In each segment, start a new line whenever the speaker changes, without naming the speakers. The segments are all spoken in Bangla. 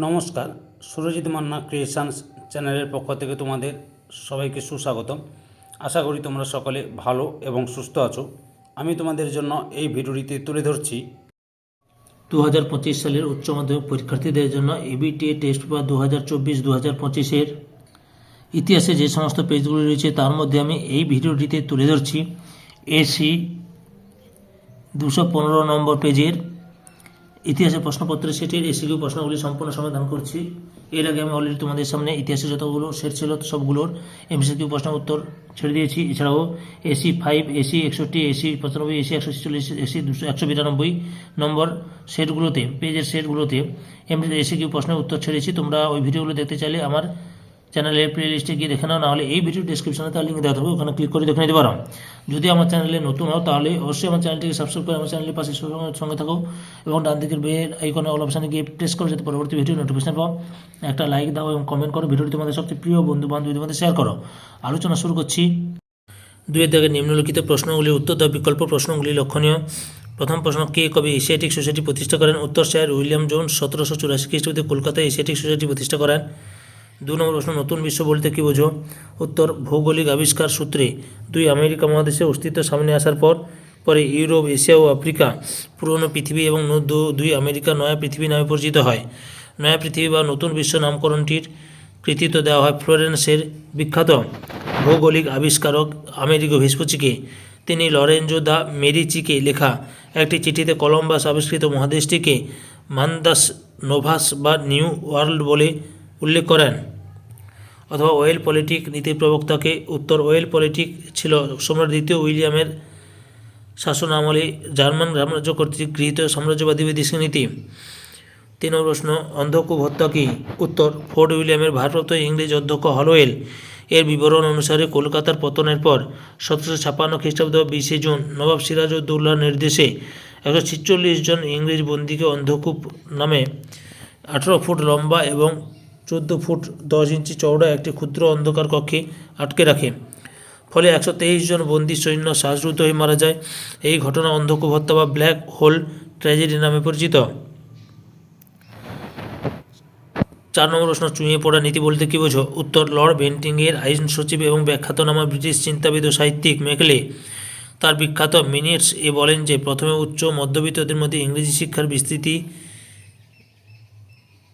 নমস্কার, সুরজিৎ মান্না ক্রিয়েশনস চ্যানেলের পক্ষ থেকে তোমাদের সবাইকে সুস্বাগতম। আশা করি তোমরা সকলে ভালো এবং সুস্থ আছো। আমি তোমাদের জন্য এই ভিডিওটিতে তুলে ধরছি।
দু হাজার পঁচিশ সালের উচ্চ মাধ্যমিক পরীক্ষার্থীদের জন্য এবিটিএ টেস্ট পেপার দু হাজার চব্বিশ দু হাজার পঁচিশের ইতিহাসে যে সমস্ত পেজগুলি রয়েছে, তার মধ্যে আমি এই ভিডিওটিতে তুলে ধরছি। এসি দুশো পনেরো নম্বর পেজের ইতিহাসের প্রশ্নপত্র সেটের এসিকিউ প্রশ্নগুলি সম্পূর্ণ সমাধান করছি। এর আগে আমি অলরেডি তোমাদের সামনে ইতিহাসে যতগুলো সেট ছিল, সবগুলোর এমসিকিউ প্রশ্ন উত্তর ছেড়ে দিয়েছি। এছাড়াও এসি ফাইভ এসি একষট্টি এসি পঁচানব্বই এসি একশো ছেচল্লিশ এসি দুশো, একশো বিরানব্বই নম্বর সেটগুলোতে, পেজের সেটগুলোতে এমনি এসিকিউ প্রশ্নের উত্তর ছেড়েছি। তোমরা ওই ভিডিওগুলো দেখতে চাইলে আমার চ্যানেলের প্লে লিস্টে গিয়ে দেখে নাও, নাহলে এই ভিডিও ডিসক্রিপশনে তার লিঙ্ক দেওয়া থাকবে, ওখানে ক্লিক করে দেখে নিতে পারো। যদি আমার চ্যানেলে নতুন হও, তাহলে অবশ্যই আমার চ্যানেলটিকে সাবস্ক্রাইব করে আমার চ্যানেলের পাশে সঙ্গে- থাকো এবং ডান দিকের বেল আইকনে অল অপশানে গিয়ে প্রেস করো, যাতে পরবর্তী ভিডিও নোটিফিকেশন পাও। একটা লাইক দাও এবং কমেন্ট করো, ভিডিওটি তোমাদের সবচেয়ে প্রিয় বন্ধু বান্ধবীদের মধ্যে শেয়ার করো। আলোচনা শুরু করছি। দুয়ের দাগে নিম্নলিখিত প্রশ্নগুলির উত্তর দেওয়া বিকল্প প্রশ্নগুলি লক্ষণীয়। প্রথম প্রশ্ন, কে কবে এশিয়াটিক সোসাইটি প্রতিষ্ঠা করেন? উত্তর স্যার উইলিয়াম জোন সতেরোশো চুরাশি খ্রিস্টাব্দে কলকাতায় এশিয়াটিক সোসাইটি প্রতিষ্ঠা করেন। দু নম্বর প্রশ্ন, নতুন বিশ্ব বলতে কী বোঝো? উত্তর, ভৌগোলিক আবিষ্কার সূত্রে। দুই, আমেরিকা মহাদেশের অস্তিত্ব সামনে আসার পর, পরে ইউরোপ, এশিয়া ও আফ্রিকা, পুরনো পৃথিবী এবং দুই, আমেরিকা নয়া পৃথিবী নামে পরিচিত হয়। নয়া পৃথিবী বা নতুন বিশ্ব নামকরণটির কৃতিত্ব দেওয়া হয় ফ্লোরেন্সের বিখ্যাত ভৌগোলিক আবিষ্কারক আমেরিকো ভেসপুচিকে তিনি লরেঞ্জো দা মেরিচিকে লেখা একটি চিঠিতে কলম্বাস আবিষ্কৃত মহাদেশটিকে মান্দাস, নোভাস বা নিউ ওয়ার্ল্ড বলে উল্লেখ করেন। অথবা ওয়েল পলিটিক নীতির প্রবক্তাকে উত্তর ওয়েল পলিটিক ছিল সম্রাট দ্বিতীয় উইলিয়ামের শাসন আমলে জার্মান সাম্রাজ্য কর্তৃক গৃহীত সাম্রাজ্যবাদী বিদেশি নীতি। তিন প্রশ্ন অন্ধকূপ হত্যা কি? উত্তর, ফোর্ট উইলিয়ামের ভারপ্রাপ্ত ইংরেজ অধ্যক্ষ হলওয়েল। এর বিবরণ অনুসারে কলকাতার পতনের পর সতেরোশো ছাপ্পান্ন খ্রিস্টাব্দ বিশে জুন নবাব সিরাজউদ্দৌলার নির্দেশে একশো ছিচল্লিশ জন ইংরেজ বন্দীকে অন্ধকূপ নামে আঠেরো ফুট লম্বা এবং চোদ্দ ফুট দশ ইঞ্চি চওড়া একটি ক্ষুদ্র অন্ধকার কক্ষে আটকে রাখে। ফলে একশো তেইশ জন বন্দী সৈন্য শ্বাসরুদ্ধ হয়ে মারা যায়। এই ঘটনা অন্ধকূপ হত্যা বা ব্ল্যাক হোল ট্র্যাজেডি নামে পরিচিত। চার নম্বর প্রশ্ন, চুঁয়ে পড়া নীতি বলতে কী বোঝো? উত্তর, লর্ড বেন্টিংয়ের আইন সচিব এবং ব্যাখ্যাতনামা ব্রিটিশ চিন্তাবিদ ও সাহিত্যিক মেকলে। তার বিখ্যাত মিনিটস এ বলেন যে, প্রথমে উচ্চ, মধ্যবিত্তদের মধ্যে ইংরেজি শিক্ষার বিস্তৃতি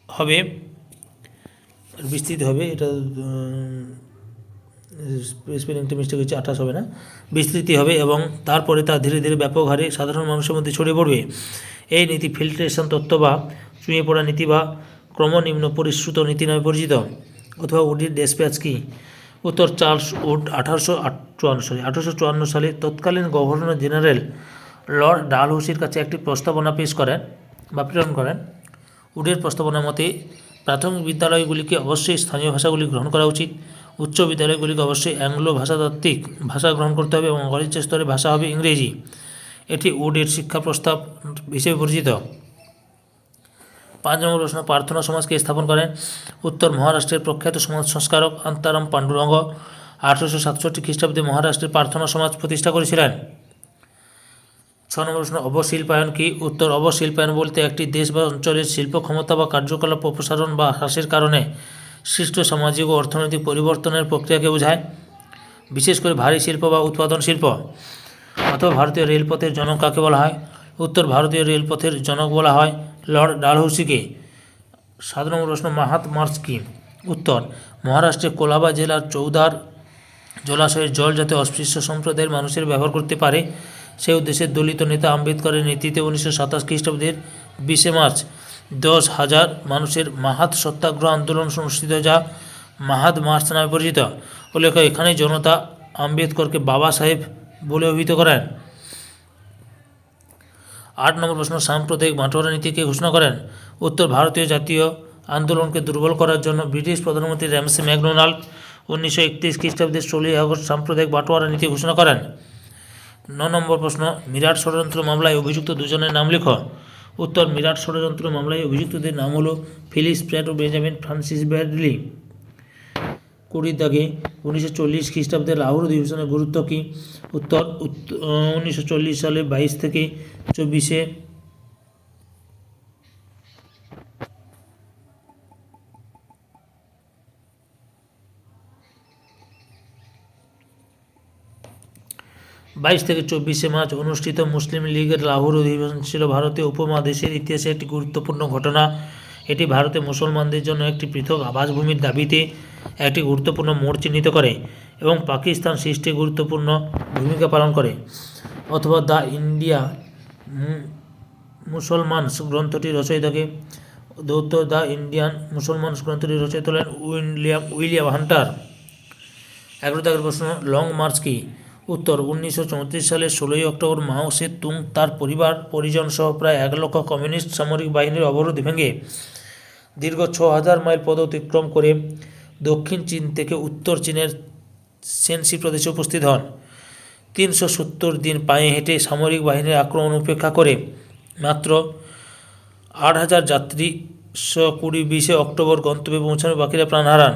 হবে। বিস্তৃতি হবে, এটা স্পেলিংটা মিস্টেক হচ্ছে আঠাশ হবে না। বিস্তৃতি হবে এবং তারপরে তা ধীরে ধীরে ব্যাপক হারে সাধারণ মানুষের মধ্যে ছড়িয়ে পড়বে। এই নীতি ফিল্ট্রেশন তত্ত্ব বা চুঁয়ে পড়া নীতি বা ক্রমনিম্ন পরিশ্রুত নীতি নামে পরিচিত। অথবা উডির ডেসপ্যাচ কি? উত্তর চার্লস উড আঠারোশো চুয়ান্ন সালে, আঠারোশো চুয়ান্ন সালে তৎকালীন গভর্নর জেনারেল লর্ড ডালহৌসির কাছে একটি প্রস্তাবনা পেশ করেন বা প্রেরণ করেন। উডের প্রস্তাবনা মতে প্রাথমিক বিদ্যালয়গুলিকে অবশ্যই স্থানীয় ভাষাগুলি গ্রহণ করা উচিত। উচ্চ বিদ্যালয়গুলিকে অবশ্যই অ্যাংলো ভাষাতাত্ত্বিক ভাষা গ্রহণ করতে হবে এবং কলেজ স্তরে ভাষা হবে ইংরেজি। এটি উডের শিক্ষা প্রস্তাব হিসেবে পরিচিত। পাঁচ নম্বর প্রশ্ন, প্রার্থনা সমাজকে স্থাপন করেন। উত্তর মহারাষ্ট্রের প্রখ্যাত সমাজ সংস্কারক আন্তারাম পাণ্ডুরঙ্গ আঠারোশো সাতষট্টি খ্রিস্টাব্দে মহারাষ্ট্রের প্রার্থনা সমাজ প্রতিষ্ঠা করেছিলেন। ছ নম্বর প্রশ্ন অবশিল্পায়ন কি উত্তর? অবশিল্পায়ন বলতে একটি দেশ বা অঞ্চলের শিল্প ক্ষমতা বা কার্যকলাপ অপসারণ বা হ্রাসের কারণে সৃষ্ট সামাজিক ও অর্থনৈতিক পরিবর্তনের প্রক্রিয়াকে বোঝায়। বিশেষ করে ভারী শিল্প বা উৎপাদন শিল্প অথবা ভারতীয় রেলপথের জনক কাকে বলা হয়? উত্তর ভারতীয় রেলপথের জনক বলা হয় লর্ড ডালহৌসিকে। সাত নম্বর প্রশ্ন মাহাত মার্চ কি? উত্তর, মহারাষ্ট্রের কোলাবা জেলার চৌদার জলাশয়ের জল যাতে অস্পৃশ্য সম্প্রদায়ের মানুষের ব্যবহার করতে পারে সেই উদ্দেশ্যে দলিত নেতা আম্বেদকরের নেতৃত্বে উনিশশো সাতাশ খ্রিস্টাব্দের বিশে মার্চ দশ হাজার মানুষের মাহাত সত্যাগ্রহ আন্দোলন অনুষ্ঠিত যা মাহাত মার্চ নামে পরিচিত। উল্লেখ এখানেই জনতা আম্বেদকরকে বাবা সাহেব বলে অভিহিত করেন। আট নম্বর প্রশ্ন, সাম্প্রদায়িক বাঁটোয়ারা নীতিকে ঘোষণা করেন? উত্তর, ভারতীয় জাতীয় আন্দোলনকে দুর্বল করার জন্য ব্রিটিশ প্রধানমন্ত্রী র্যামসে ম্যাকডোনাল্ড উনিশশো একত্রিশ খ্রিস্টাব্দের ষোলোই আগস্ট সাম্প্রদায়িক বাঁটোয়ারা নীতি ঘোষণা করেন। ন নম্বর প্রশ্ন, মিরাট ষড়যন্ত্র মামলায় অভিযুক্ত দুজনের নাম লেখ। উত্তর, মিরাট ষড়যন্ত্র মামলায় অভিযুক্তদের নাম হলো ফিলিস প্র্যাট ও বেঞ্জামিন ফ্রান্সিস ব্যাডলি। কুড়ির দাগে, উনিশশো চল্লিশ খ্রিস্টাব্দে লাহোর অধিবেশনের গুরুত্ব কী? উত্তর উনিশশো চল্লিশ সালে বাইশ থেকে চব্বিশে বাইশ থেকে চব্বিশে মার্চ অনুষ্ঠিত মুসলিম লীগের লাহোর অধিবেশন ছিল ভারতীয় উপমহাদেশের ইতিহাসে একটি গুরুত্বপূর্ণ ঘটনা। এটি ভারতে মুসলমানদের জন্য একটি পৃথক আবাসভূমির দাবিতে একটি গুরুত্বপূর্ণ মোড় চিহ্নিত করে এবং পাকিস্তান সৃষ্টি গুরুত্বপূর্ণ ভূমিকা পালন করে। অথবা দ্য ইন্ডিয়া মু- মুসলমানস গ্রন্থটি রচয়িতাকে দৌত্য দ্য ইন্ডিয়ান মুসলমানস গ্রন্থটি রচয়িত হলেন উইলিয়াম উইলিয়াম হান্টার। এগারো দাগের প্রশ্ন, লং মার্চ কি? উত্তর, উনিশশো চৌত্রিশ সালের ষোলোই অক্টোবর মাও সে তুং তার পরিবার পরিজন সহ প্রায় এক লক্ষ কমিউনিস্ট সামরিক বাহিনীর অবরোধ ভেঙে দীর্ঘ ছ হাজার মাইল পদ অতিক্রম করে দক্ষিণ চীন থেকে উত্তর চীনের সেনসি প্রদেশে উপস্থিত হন। তিনশো সত্তর দিন পায়ে হেঁটে সামরিক বাহিনীর আক্রমণ উপেক্ষা করে মাত্র আট হাজার যাত্রী কুড়ি বিশে অক্টোবর গন্তব্যে পৌঁছানোর বাকিরা প্রাণ হারান।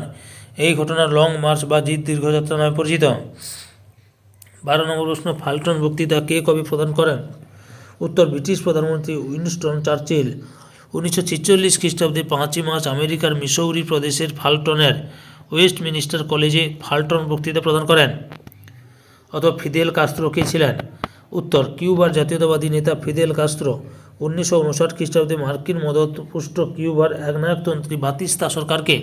এই ঘটনা লং মার্চ বা জিত দীর্ঘযাত্রা নামে পরিচিত। বারো নম্বর প্রশ্ন, ফাল্টন বক্তৃতা কে কবে প্রদান করেন? উত্তর, ব্রিটিশ প্রধানমন্ত্রী উইনস্টন চার্চিল। উনিশশো ছেচল্লিশ খ্রিস্টাব্দে পাঁচই মার্চ আমেরিকার মিসৌরি প্রদেশের ফাল্টনের ওয়েস্ট মিনিস্টার কলেজে ফাল্টন বক্তৃতা প্রদান করেন। অথবা ফিদেল কাস্ত্রো কে ছিলেন? উত্তর, কিউবার জাতীয়তাবাদী নেতা ফিদেল কাস্ত্রো। উনিশশো উনষাট খ্রিস্টাব্দে মার্কিন মদতপুষ্ট কিউবার একনায়কতন্ত্রী বাতিস্তা সরকারকে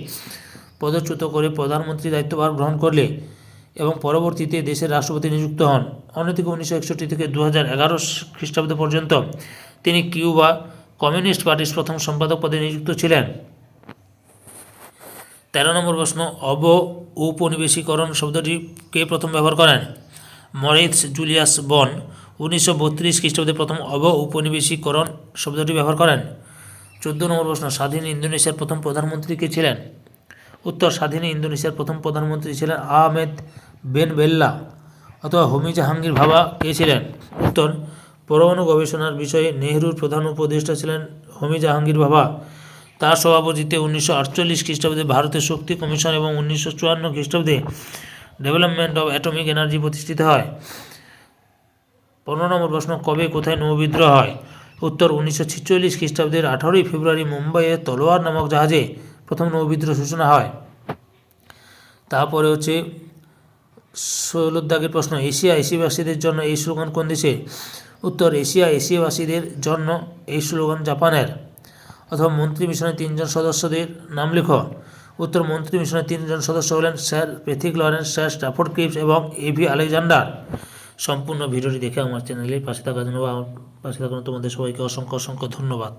পদচ্যুত করে প্রধানমন্ত্রী দায়িত্বভার গ্রহণ করলে। এবং পরবর্তীতে দেশের রাষ্ট্রপতি নিযুক্ত হন। অন্যদিকে উনিশশো একষট্টি থেকে দু হাজার এগারো খ্রিস্টাব্দ পর্যন্ত তিনি কিউবা কমিউনিস্ট পার্টির প্রথম সম্পাদক পদে নিযুক্ত ছিলেন। তেরো নম্বর প্রশ্ন, অব ঔপনিবেশিকরণ শব্দটি কে প্রথম ব্যবহার করেন? মরিস জুলিয়াস বন, উনিশশো বত্রিশ খ্রিস্টাব্দে প্রথম অব ঔপনিবেশিকরণ শব্দটি ব্যবহার করেন। চোদ্দ নম্বর প্রশ্ন, স্বাধীন ইন্দোনেশিয়ার প্রথম প্রধানমন্ত্রী কে ছিলেন? উত্তর স্বাধীন ইন্দোনেশিয়ার প্রথম প্রধানমন্ত্রী ছিলেন আহমেদ বেন বেল্লা অথবা হোমি জাহাঙ্গীর ভাবা কে ছিলেন? উত্তর, পরমাণু গবেষণার বিষয়ে নেহরুর প্রধান উপদেষ্টা ছিলেন হোমি জাহাঙ্গীর ভাবা। তার সভাপতিত্বে উনিশশো আটচল্লিশ খ্রিস্টাব্দে ভারতের শক্তি কমিশন এবং উনিশশো চুয়ান্ন খ্রিস্টাব্দে ডেভেলপমেন্ট অফ অ্যাটমিক এনার্জি প্রতিষ্ঠিত হয়। পনেরো নম্বর প্রশ্ন, কবে, কোথায় নৌবিদ্রোহ হয়? উত্তর, উনিশশো ছেচল্লিশ খ্রিস্টাব্দের আঠারোই ফেব্রুয়ারি মুম্বাইয়ে তলোয়ার নামক জাহাজে প্রথম নৌবিদ্রোহ সূচনা হয়। তারপরে হচ্ছে ষোলোর দাগের প্রশ্ন, এশিয়া এশিয়াবাসীদের জন্য এই স্লোগান কোন দেশে? উত্তর, এশিয়া এশিয়াবাসীদের জন্য এই স্লোগান জাপানের। অথবা মন্ত্রী মিশনের তিনজন সদস্যদের নাম লেখো। উত্তর, মন্ত্রী মিশনের তিনজন সদস্য হলেন sir Pethick Lawrence, sir Stafford Cripps এবং এভি আলেকজান্ডার। সম্পূর্ণ ভিডিওটি দেখে আমার চ্যানেলের পাশে থাকার জন্য পাশে থাকার তোমাদের সবাইকে অসংখ্য অসংখ্য ধন্যবাদ।